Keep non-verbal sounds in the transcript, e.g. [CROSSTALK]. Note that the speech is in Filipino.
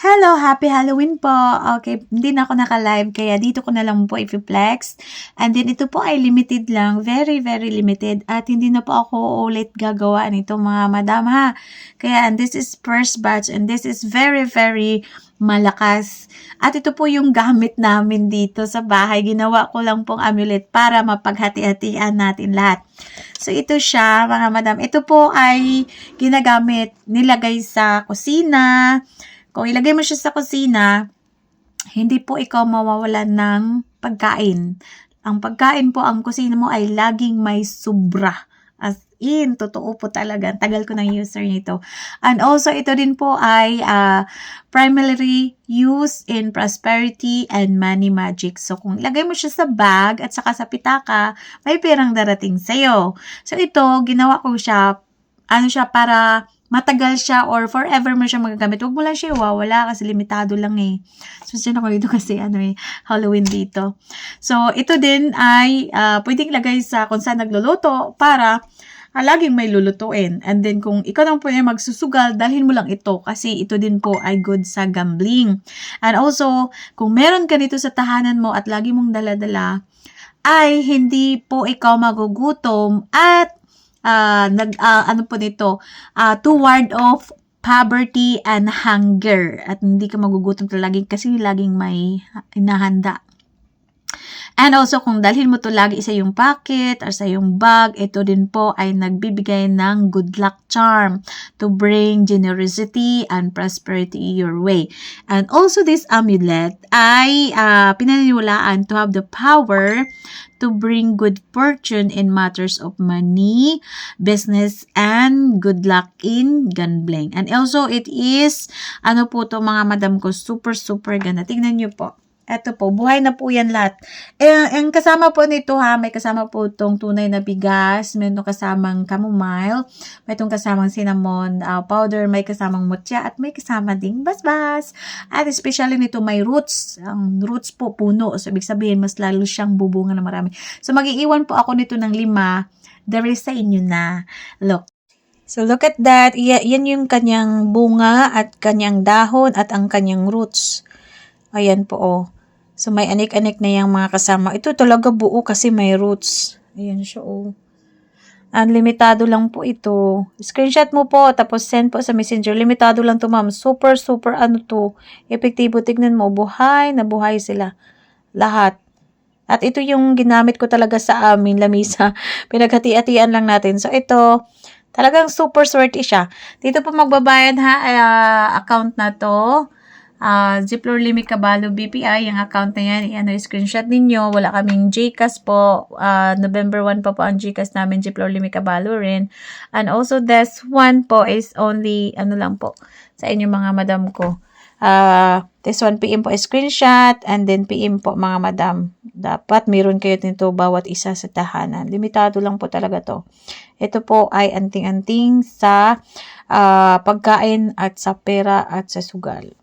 Hello, happy Halloween po. Okay, hindi na ako naka-live kaya dito ko na lang po i-flex. And then ito po ay limited lang, very very limited at hindi na po ako ulit gagawa nito mga madam ha. Kaya and this is first batch and this is very very malakas. At ito po yung gamit namin dito sa bahay. Ginawa ko lang pong amulet para mapaghati-hatian natin lahat. So ito siya mga madam. Ito po ay ginagamit, nilagay sa kusina, kung ilagay mo siya sa kusina, hindi po ikaw mawawalan ng pagkain. Ang pagkain po, ang kusina mo ay laging may sobra. As in, totoo po talaga. Tagal ko ng user nito. And also, ito din po ay uh, primarily used in prosperity and money magic. So, kung ilagay mo siya sa bag at saka sa pitaka, may perang darating sa'yo. So, ito, ginawa ko siya, ano siya, para matagal siya or forever mo siya magagamit. Huwag mo lang siya iwawala kasi limitado lang eh. So, dyan ako dito kasi ano eh, Halloween dito. So, ito din ay uh, pwedeng lagay sa kung saan nagluluto para uh, laging may lulutuin. And then, kung ikaw naman po yung magsusugal, dalhin mo lang ito kasi ito din po ay good sa gambling. And also, kung meron ka dito sa tahanan mo at lagi mong daladala, ay hindi po ikaw magugutom at uh, nag uh, ano po nito? Uh, to ward off poverty and hunger. At hindi ka magugutom talaga kasi laging may inahanda And also, kung dalhin mo to lagi sa yung pocket or sa yung bag, ito din po ay nagbibigay ng good luck charm to bring generosity and prosperity your way. And also, this amulet ay uh, pinaniniwalaan to have the power to bring good fortune in matters of money, business, and good luck in gambling. And also, it is, ano po to mga madam ko, super, super ganda. Tingnan nyo po. Eto po, buhay na po yan lahat. Eh, ang kasama po nito ha, may kasama po itong tunay na bigas, may itong kasamang chamomile, may itong kasamang cinnamon uh, powder, may kasamang mutya, at may kasama ding basbas. At especially nito may roots. Ang roots po puno. So, ibig sabihin, mas lalo siyang bubunga na marami. So, mag-iiwan po ako nito ng lima. There is sa inyo na. Look. So, look at that. Yan yung kanyang bunga at kanyang dahon at ang kanyang roots. Ayan po, oh. So, may anik-anik na yung mga kasama. Ito talaga buo kasi may roots. Ayan siya, oh. Unlimitado lang po ito. Screenshot mo po, tapos send po sa messenger. Limitado lang to, ma'am. Super, super, ano to. Epektibo. Tignan mo, buhay na buhay sila. Lahat. At ito yung ginamit ko talaga sa amin, lamisa. [LAUGHS] Pinaghati-hatian lang natin. So, ito, talagang super swerte siya. Dito po magbabayad ha, uh, account na to uh, Zipler Limi Caballo BPI, yung account na yan, ano, screenshot ninyo. Wala kaming GCash po. Uh, November 1 pa po ang GCash namin, Zipler Limi Caballo rin. And also, this one po is only, ano lang po, sa inyo mga madam ko. Uh, this one PM po screenshot and then PM po mga madam. Dapat meron kayo nito bawat isa sa tahanan. Limitado lang po talaga to. Ito po ay anting-anting sa uh, pagkain at sa pera at sa sugal.